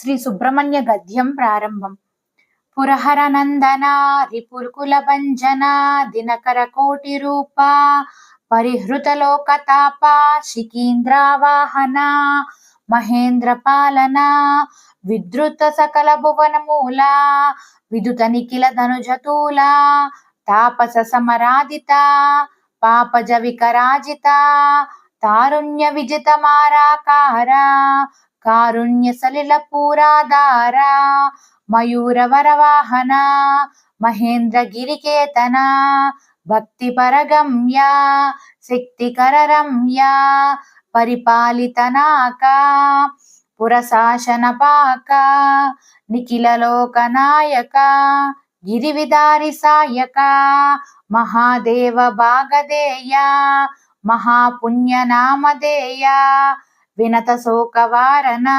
శ్రీ సుబ్రహ్మణ్య గద్యం ప్రారంభం. పురహర నందన రిపుర్కుల భంజన దినకర కోటి రూప పరిహృత లోకతాప శికీంద్రావాహన మహేంద్ర పాలన విద్రుత సకల భువన మూల విదుత నిఖిల ధనుజతూల తాపస సమరాదిత పాపజ వికరాజిత తారుణ్య విజిత మారాకార కారుణ్య సలిల పూరాధార మయూర వరవాహన మహేంద్ర భక్తి పరగమ్య శక్తికర రమ్య పరిపాలితనాక పురశాసన పాక నిఖిల లోకనాయక గిరివిదారి సాయక మహాదేవ భాగదేయ మహాపుణ్యనామధేయ వినత శోకవారనా